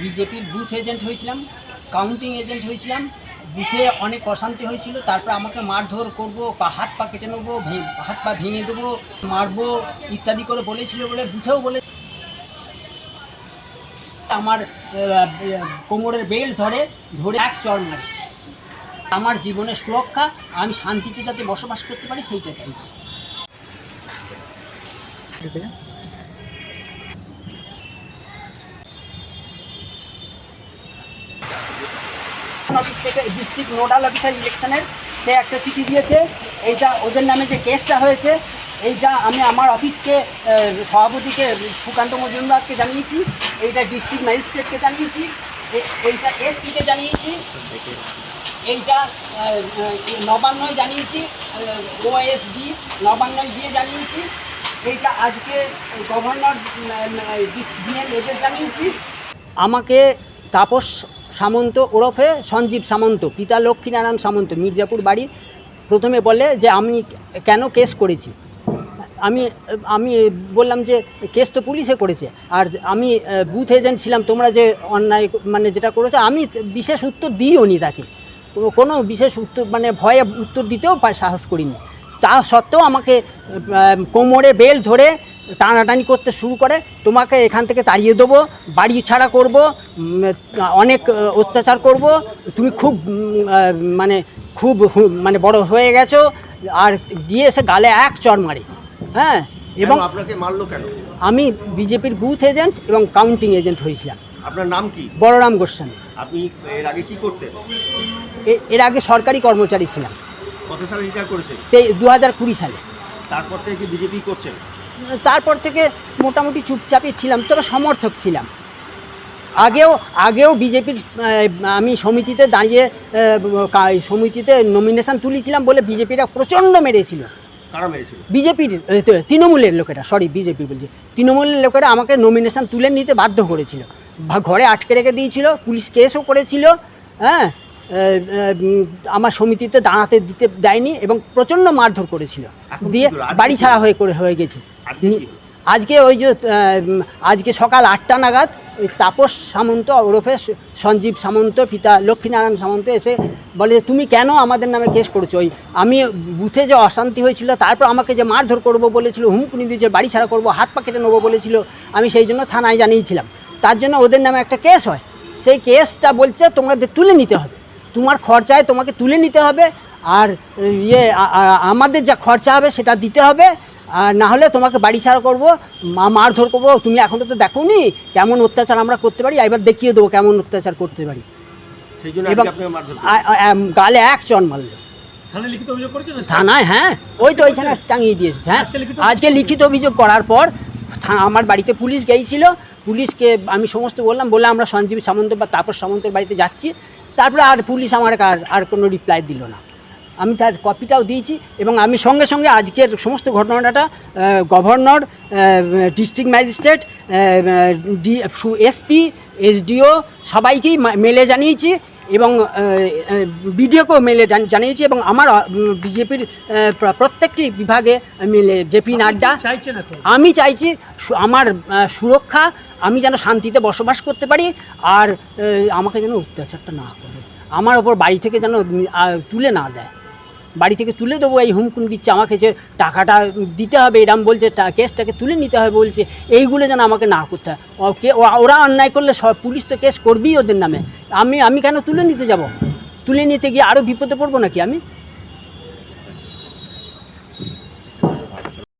বিজেপির booth agent হয়েছিলাম counting agent হয়েছিলাম বুথে অনেক অশান্তি হয়েছিল, তারপর আমাকে মারধর করব হাত পা কেটে নেব হাত পা ভেঙে দেবো, মারবো, ইত্যাদি করে বলেছিল বলে বুথেও বলে আমার কোমরের বেল্ট ধরে ধরে এক চর মারে। আমার জীবনের সুরক্ষা, আমি শান্তিতে যাতে বসবাস করতে পারি, সেইটা চাইছি। অফিস থেকে ডিস্ট্রিক্ট নোডাল অফিসার ইলেকশনের, সে একটা চিঠি দিয়েছে। এইটা ওদের নামে যে কেসটা হয়েছে, এইটা আমি আমার অফিসকে সভাপতিকে, সুকান্ত মজুমদারকে জানিয়েছি, এইটা ডিস্ট্রিক্ট ম্যাজিস্ট্রেটকে জানিয়েছি এইটা এসপিকে জানিয়েছি, এইটা নবান্নয় জানিয়েছি ওএসডি নবান্নয় দিয়ে জানিয়েছি, এইটা আজকে গভর্নর ডিএম এদের জানিয়েছি। আমাকে তাপস সামন্ত ওরফে সঞ্জীব সামন্ত, পিতা লক্ষ্মীনারায়ণ সামন্ত, মির্জাপুর বাড়ি। প্রথমে বলে যে, আমি কেন কেস করেছি? আমি আমি বললাম যে, কেস তো পুলিশে করেছে। আর আমি বুথ এজেন্ট ছিলাম, তোমরা যে অন্যায় মানে যেটা করেছ, আমি বিশেষ উত্তর দিইও নি তাকে। কোনো- বিশেষ উত্তর মানে ভয়ে উত্তর দিতেও সাহস করিনি। তা সত্ত্বেও আমাকে কোমরে বেল ধরে টানাটানি করতে শুরু করে। তোমাকে এখান থেকে তাড়িয়ে দেবো বাড়ি ছাড়া করব অনেক অত্যাচার করব। তুমি খুব মানে খুব মানে বড় হয়ে গেছো আর দিয়ে এসে গালে এক চর মারে। হ্যাঁ? এবং আপনাকে মারলো কেন? আমি বিজেপির বুথ এজেন্ট এবং কাউন্টিং এজেন্ট হয়েছিলাম। আপনার নাম কি? বলরাম গোস্বামী। আপনি এর আগে কি করতেন? এর আগে সরকারি কর্মচারী ছিলাম। কত সালে রিটায়ার করেছেন দু হাজার কুড়ি সালে। তারপর থেকে কি বিজেপি করছেন তারপর থেকে মোটামুটি চুপচাপই ছিলাম তবে সমর্থক ছিলাম। আগেও আগেও বিজেপির আমি সমিতিতে দাঁড়িয়ে সমিতিতে নমিনেশন তুলেছিলাম বলে বিজেপিরা প্রচণ্ড মেরেছিল। বিজেপির তৃণমূলের লোকেরা সরি বিজেপি বলছি। তৃণমূলের লোকেরা আমাকে নমিনেশন তুলে নিতে বাধ্য করেছিল। ঘরে আটকে রেখে দিয়েছিল পুলিশ কেসও করেছিল হ্যাঁ? আমার সমিতিতে দাঁড়াতে দিতে দেয়নি এবং প্রচণ্ড মারধর করেছিল। দিয়ে বাড়ি ছাড়া হয়ে করে হয়ে গেছে। আজকে ওই যে আজকে সকাল আটটা নাগাদ ওই তাপস সামন্ত ওরফে সঞ্জীব সামন্ত পিতা লক্ষ্মীনারায়ণ সামন্ত এসে বলে তুমি কেন আমাদের নামে কেস করেছ? ওই আমি বুথে যে অশান্তি হয়েছিল তারপর আমাকে যে মারধর করব বলেছিল হুমকুনি দিয়ে যে বাড়ি ছাড়া করব হাত পা কেটে নেব বলেছিল আমি সেই জন্য থানায় জানিয়েছিলাম। তার জন্য ওদের নামে একটা কেস হয়। সেই কেসটা বলছে তোমাদের তুলে নিতে হবে। তোমার খরচায় তোমাকে তুলে নিতে হবে আর ইয়ে আমাদের যা খরচা হবে সেটা দিতে হবে। আর না হলে তোমাকে বাড়ি ছাড়া করব মা মারধর করব। তুমি এখনও তো দেখো নি কেমন অত্যাচার আমরা করতে পারি। এবার দেখিয়ে দেবো কেমন অত্যাচার করতে পারি। এবং গালে এক চন মারলো। থানায় লিখিত অভিযোগ করেছেন? থানায় হ্যাঁ। ওই তো ওইখানে টাঙিয়ে দিয়েছে হ্যাঁ। আজকে লিখিত অভিযোগ করার পর আমার বাড়িতে পুলিশ গিয়েছিল পুলিশকে আমি সমস্ত বললাম বলে আমরা সঞ্জীব সামন্ত বা তাপস সামন্তের বাড়িতে যাচ্ছি। তারপরে আর পুলিশ আমার আর আর কোনো রিপ্লাই দিল না। আমি তার কপিটাও দিয়েছি এবং আমি সঙ্গে সঙ্গে আজকের সমস্ত ঘটনাটা governor district magistrate D SP SDO সবাইকেই মেলে জানিয়েছি। এবং বিডিওকেও মেলে জানিয়েছি এবং আমার বিজেপির প্রত্যেকটি বিভাগে মেলে জেপি নাড্ডা। আমি চাইছি আমার সুরক্ষা আমি যেন শান্তিতে বসবাস করতে পারি আর আমাকে যেন অত্যাচারটা না করে। আমার ওপর বাড়ি থেকে যেন তুলে না দেয়। বাড়ি থেকে তুলে দেবো, এই হুমকুম দিচ্ছে, আমাকে যে টাকাটা দিতে হবে, এরম বলছে কেসটাকে তুলে নিতে হবে বলছে, এইগুলো যেন আমাকে না করতে হয়। ওকে ওরা অন্যায় করলে সব পুলিশ তো কেস করবেই ওদের নামে। আমি আমি কেন তুলে নিতে যাব? তুলে নিতে গিয়ে আরও বিপদে পড়ব নাকি আমি?